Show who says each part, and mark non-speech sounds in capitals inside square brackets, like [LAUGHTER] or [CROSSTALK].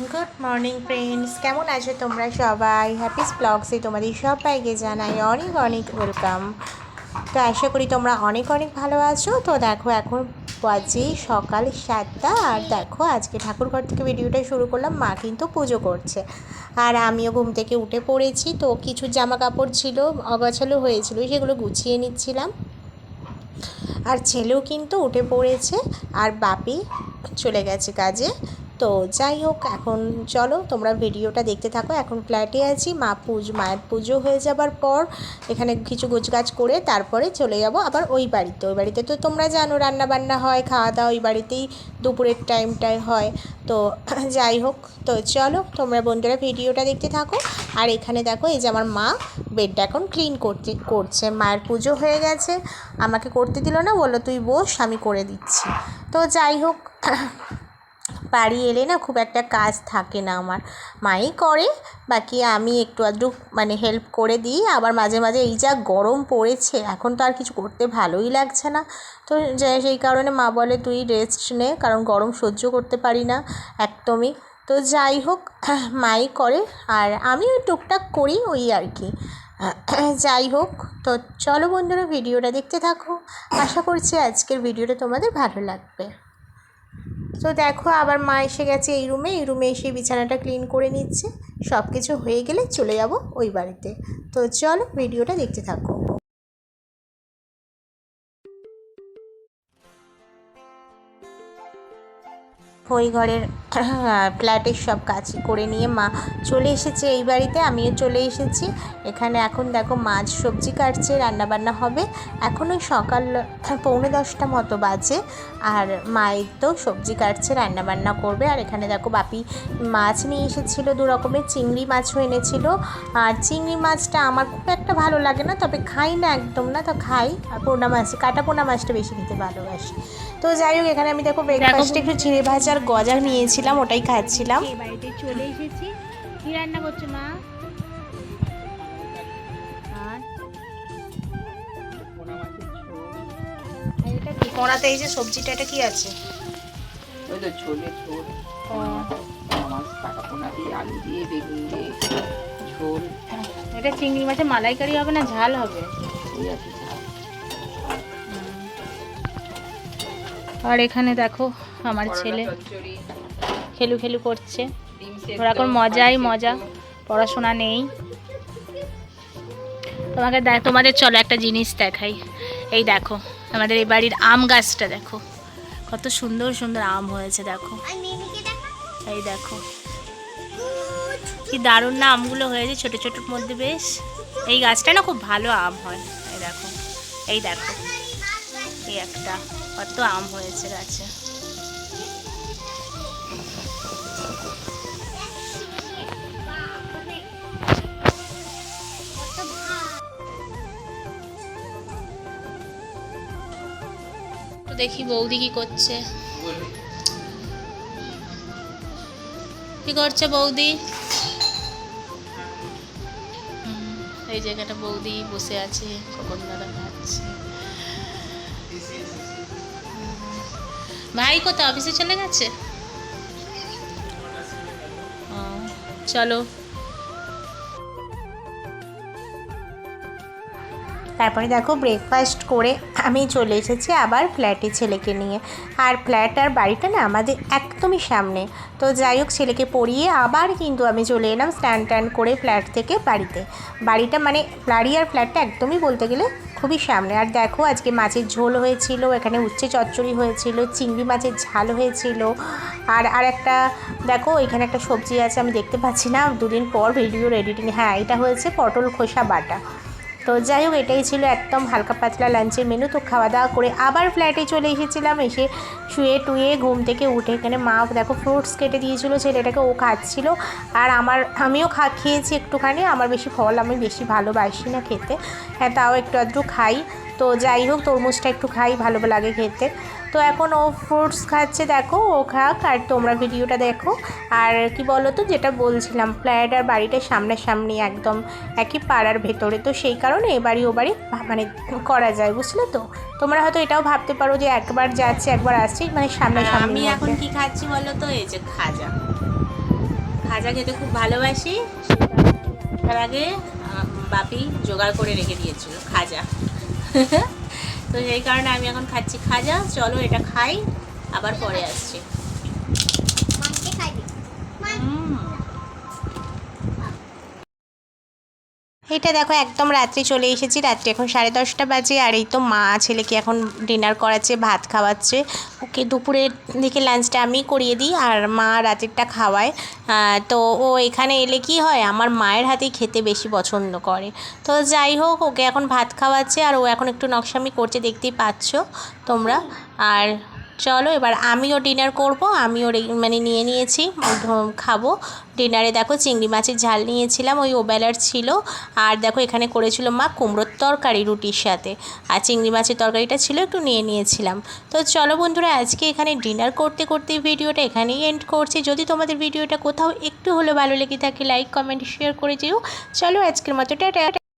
Speaker 1: Good morning friends কেমন আছো তোমরা সবাই? হ্যাপিস ব্লগসে তোমাদের সবাইকে জানাই অনেক অনেক ওয়েলকাম তো আশা করি তোমরা অনেক অনেক ভালো আছো। তো দেখো, এখন বাজে সকাল সাতটা। আর দেখো, আজকে ঠাকুরঘর থেকে ভিডিওটা শুরু করলাম। মা কিন্তু পুজো করছে। আর আমিও ঘুম থেকে উঠে পড়েছি। তো কিছু জামা কাপড় ছিল, অগোছালো হয়েছিল, সেগুলো গুছিয়ে নিচ্ছিলাম। আর ছেলেও কিন্তু উঠে পড়েছে। আর বাপি চলে গেছে কাজে। তো যাই হোক, এখন চলো তোমরা ভিডিওটা দেখতে থাকো। এখন ফ্ল্যাটে আছি, মা পুজো, মায়ের পুজো হয়ে যাবার পর এখানে কিছু গোছগাছ করে তারপরে চলে যাব আবার ওই বাড়িতে। ওই বাড়িতে তো তোমরা জানো রান্না বান্না হয় খাওয়া দাওয়া ওই বাড়িতেই দুপুরের টাইমটায় হয়। তো [CLEARS THROAT] যাই হোক, তো চলো তোমরা বন্ধুরা ভিডিওটা দেখতে থাকো। আর এখানে দেখো, এই যে আমার মা বেডটা এখন ক্লিন করতে, করছে। মায়ের পুজো হয়ে গেছে। আমাকে করতে দিল না, বলল, তুই বস, আমি করে দিচ্ছি। তো যাই হোক [CLEARS THROAT] বাড়ি এলে না খুব একটা কাজ থাকে না আমার। মাই করে, বাকি আমি একটু আধটু মানে হেল্প করে দিই। আবার মাঝে মাঝে এই যা গরম পড়েছে, এখন তো আর কিছু করতে ভালোই লাগছে না। তো সেই কারণে মা বলে, তুই রেস্ট নে, কারণ গরম সহ্য করতে পারি না একদমই। তো যাই হোক, [CLEARS THROAT] মাই করে, আর আমিও টুকটাক করি ওই আর কি। [CLEARS THROAT] যাই হোক, তো চলো বন্ধুরা, ভিডিওটা দেখতে থাকো। আশা করছি আজকের ভিডিওটা তোমাদের ভালো লাগবে। তো দেখো, আবার মা এসে গেছে এই রুমে। এই রুমে এসে বিছানাটা ক্লিন করে নিচ্ছে। সব কিছু হয়ে গেলে চলে যাব ওই বাড়িতে। তো চলো, ভিডিওটা দেখতে থাকো। ওই ঘরের ফ্ল্যাটের সব কাজ করে নিয়ে মা চলে এসেছে এই বাড়িতে, আমিও চলে এসেছি। এখানে এখন দেখো মাছ সবজি কাটছে, রান্নাবান্না হবে। এখন ওই সকাল পৌনে দশটা মতো বাজে, আর মায়ের তো সবজি কাটছে, রান্নাবান্না করবে। আর এখানে দেখো বাপি মাছ নিয়ে এসেছিল, দু রকমের চিংড়ি মাছও এনেছিল। আর চিংড়ি মাছটা আমার খুব একটা ভালো লাগে না, তবে খাই না একদম না, তো খাই। আর পোনা মাছ, কাটা পোনা মাছটা বেশি খেতে ভালোবাসি। তো যাই হোক এখানে আমি দেখো ব্রেকফাস্টে একটু চিড়ে ভাজার গজা নিয়েছিলাম ওটাই খাচ্ছিলাম।
Speaker 2: বাড়িতে চলে এসেছি। কি রান্না করছ মা? আর? আর এটা কি?
Speaker 1: কোনাতে এই যে সবজিটা এটা কি আছে?
Speaker 3: ওই তো ছোলে ঝোল মাছ কাটা পোনা দিয়ে আলু দিয়ে বেগুন দিয়ে ঝোল
Speaker 2: এটা চিংড়ি মাছের মালাইকারি হবে না? ঝাল হবে।
Speaker 3: এই আর
Speaker 2: আর এখানে দেখো আমার ছেলে খেলু খেলু করছে। এখন মজাই মজা পড়াশোনা নেই। তোমাকে দেখ তোমাদের চলো একটা জিনিস দেখাই। এই দেখো আমাদের এই বাড়ির আম গাছটা দেখো। কত সুন্দর সুন্দর আম হয়েছে দেখো। এই দেখো। কি দারুণ না আমগুলো হয়েছে ছোট ছোটোর মধ্যে বেশ। এই গাছটা না খুব ভালো আম হয়। এই দেখো এই দেখো। এই একটা। কত আম হয়েছে গাছে। দেখি বৌদি কি করছে। কি করছে বৌদি? এই জায়গাটা বৌদি বসে আছে কখন দাদা খাচ্ছে। ভাই কোথায়? অফিসে চলে গেছে? চলো।
Speaker 1: তারপরে দেখো ব্রেকফাস্ট করে আমি চলে এসেছি আবার ফ্ল্যাটে ছেলেকে নিয়ে। আর ফ্ল্যাট আর বাড়িটা না আমাদের একদমই সামনে। তো যাই হোক, ছেলেকে পড়িয়ে আবার কিন্তু আমি চলে এলাম স্ট্যান্ড ট্যান্ড করে ফ্ল্যাট থেকে বাড়িতে। বাড়িটা মানে বাড়ি আর ফ্ল্যাটটা একদমই বলতে গেলে খুবই সামনে। আর দেখো, আজকে মাছের ঝোল হয়েছিল, এখানে উচ্ছে চচ্চড়ি হয়েছিল, চিংড়ি মাছের ঝাল হয়েছিল। আর আর একটা দেখো, এখানে একটা সবজি আছে, আমি দেখতে পাচ্ছি না। দুদিন পর ভিডিও এডিটিং হ্যাঁ এটা হয়েছে পটল খোসা বাটা। তো যাই হোক, এটাই ছিল একদম হালকা পাতলা লাঞ্চের মেনু তো খাওয়া দাওয়া করে আবার ফ্ল্যাটে চলে এসেছিলাম, এসে শুয়ে টুয়ে ঘুম থেকে উঠে এখানে মা দেখো ফ্রুটস কেটে দিয়েছিলো, ছেলেটাকে ও খাচ্ছিল। আর আমার, আমিও খা, খেয়েছি একটুখানি, আমার বেশি ফল আমি বেশি ভালোবাসি না খেতে। হ্যাঁ তাও একটু আধটু খাই। তো যাই হোক তরমুজটা একটু খাই ভালো লাগে খেতে। তো এখন ও ফ্রুটস খাচ্ছে দেখো ও খাক আর তোমরা ভিডিওটা দেখো। আর কি বলো তো যেটা বলছিলাম ফ্ল্যাট আর বাড়িটা সামনাসামনি একদম একই পাড়ার ভেতরে। তো সেই কারণে এ বাড়ি ও বাড়ি মানে করা যায় বুঝলে তো? তোমরা হয়তো এটাও ভাবতে পারো যে একবার যাচ্ছে একবার আসছি মানে সামনাসামনি
Speaker 2: আমি এখন। কি খাচ্ছি বলো তো? এই যে খাজা
Speaker 1: খাজা খেতে খুব ভালোবাসি। আসার আগে বাপি জোগাড় করে রেখে দিয়েছিল খাজা তো সেই কারণে আমি এখন খাচ্ছি খাজা। চলো এটা খাই আবার পরে আসছি। হুম। এটা দেখো, একদম রাত্রি চলে এসেছি। রাত্রি এখন সাড়ে দশটা বাজে, আর এই তো মা ছেলেকে এখন ডিনার করাচ্ছে, ভাত খাওয়াচ্ছে। ওকে দুপুরের দিকে লাঞ্চটা আমি করিয়ে দিই, আর মা রাতেরটা খাওয়ায়। তো ও এখানে এলে কি হয়, আমার মায়ের হাতেই খেতে বেশি পছন্দ করে। তো যাই হোক, ওকে এখন ভাত খাওয়াচ্ছে, আর ও এখন একটু নকশামি করছে, দেখতেই পাচ্ছ তোমরা। আর চলো, এবার আমিও ডিনার করব, আমিও মানে নিয়ে নিয়েছি খাব। ডিনারে দেখো চিংড়ি মাছের ঝাল নিয়েছিলাম, ওই ওবেলার ছিল। আর দেখো এখানে করেছিল মা কুমড়োর তরকারি রুটির সাথে। আর চিংড়ি মাছের তরকারিটা ছিল, একটু নিয়ে নিয়েছিলাম। তো চলো বন্ধুরা, আজকে এখানে ডিনার করতে করতে ভিডিওটা এখানেই এন্ড করছি। যদি তোমাদের ভিডিওটা কোথাও একটু হলেও ভালো লেগে থাকে লাইক কমেন্ট শেয়ার করে যেও চলো, আজকের মতো, টাটা।